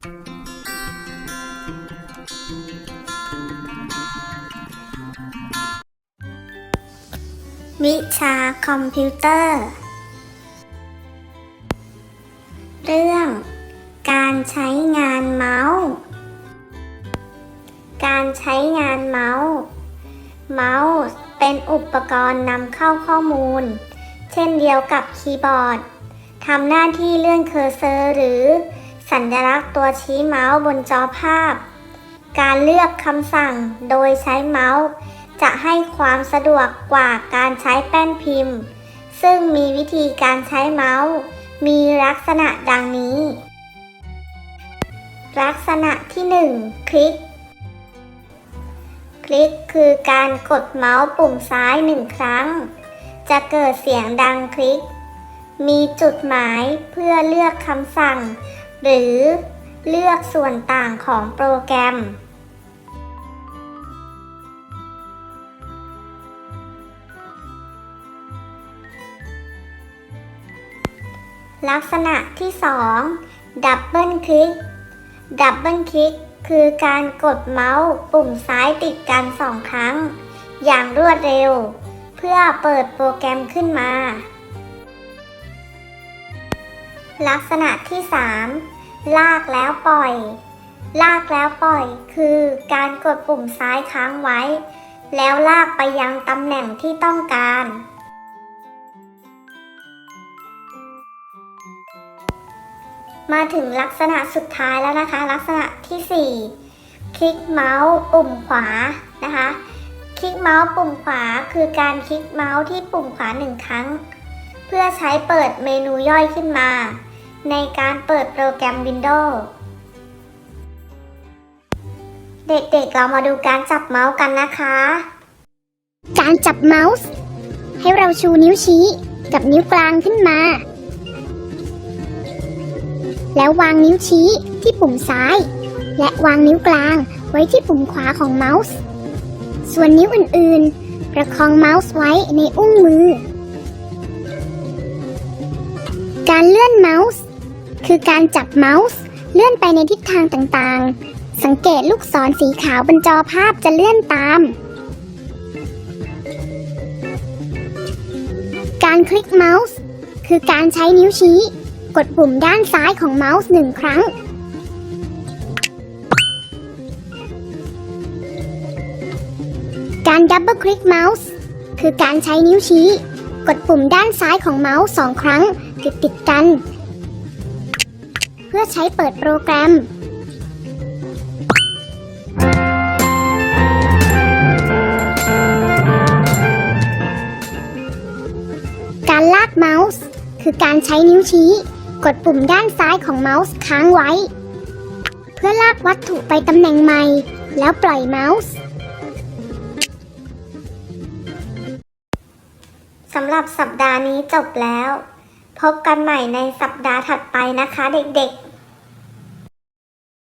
วิชาคอมพิวเตอร์ เรื่อง การใช้งานเมาส์ การใช้งานเมาส์ เมาส์เป็นอุปกรณ์นำเข้าข้อมูล เช่นเดียวกับคีย์บอร์ดทำหน้าที่เลื่อนเคอร์เซอร์หรือ สัญลักษณ์ตัวชี้เมาส์บนจอภาพ การเลือกคำสั่งโดยใช้เมาส์ จะให้ความสะดวกกว่าการใช้แป้นพิมพ์ ซึ่งมีวิธีการใช้เมาส์ มีลักษณะดังนี้ ลักษณะที่ 1 คลิก คลิกคือการกดเมาส์ปุ่มซ้ายหนึ่งครั้ง จะเกิดเสียงดังคลิก มีจุดหมายเพื่อเลือกคำสั่ง หรือเลือกส่วนต่างของโปรแกรม ลักษณะที่ 2 ดับเบิลคลิก ดับเบิลคลิกคือการกดเมาส์ปุ่มซ้ายติดกันสองครั้ง อย่างรวดเร็ว เพื่อเปิดโปรแกรมขึ้นมา ลักษณะที่ 3 ลากแล้วปล่อย ลากแล้วปล่อย คือการกดปุ่มซ้ายค้างไว้ แล้วลากไปยังตำแหน่งที่ต้องการ มาถึงลักษณะสุดท้ายแล้วนะคะ ลักษณะที่ 4 คลิกเมาส์ปุ่มขวานะคะ คลิกเมาส์ปุ่มขวาคือการคลิกเมาส์ที่ปุ่มขวาหนึ่งครั้งเพื่อใช้เปิดเมนูย่อยขึ้นมา ในการเปิดโปรแกรม Windows เด็กๆ เรามาดูการจับเมาส์กันนะคะ การจับเมาส์ ให้เราชูนิ้วชี้กับนิ้วกลางขึ้นมา แล้ววางนิ้วชี้ที่ปุ่มซ้าย และวางนิ้วกลางไว้ที่ปุ่มขวาของเมาส์ ส่วนนิ้วอื่นๆ ประคองเมาส์ไว้ในอุ้งมือ การเลื่อนเมาส์ คือการจับเมาส์ เลื่อนไปในทิศทางต่างๆ สังเกตลูกศรสีขาวบนจอภาพจะเลื่อนตาม การคลิกเมาส์ คือการใช้นิ้วชี้ กดปุ่มด้านซ้ายของเมาส์หนึ่งครั้งการดับเบิลคลิกเมาส์คือการใช้นิ้วชี้ กดปุ่มด้านซ้ายของเมาส์สองครั้งติดติดกัน พื่อใช้เปิดโปรแกรม การลากเมาส์ คือการใช้นิ้วชี้ กดปุ่มด้านซ้ายของเมาส์ค้างไว้ เพื่อลากวัตถุไปตำแหน่งใหม่ แล้วปล่อยเมาส์สำหรับสัปดาห์นี้จบแล้ว พบกันใหม่ในสัปดาห์ถัดไปนะคะเด็กๆ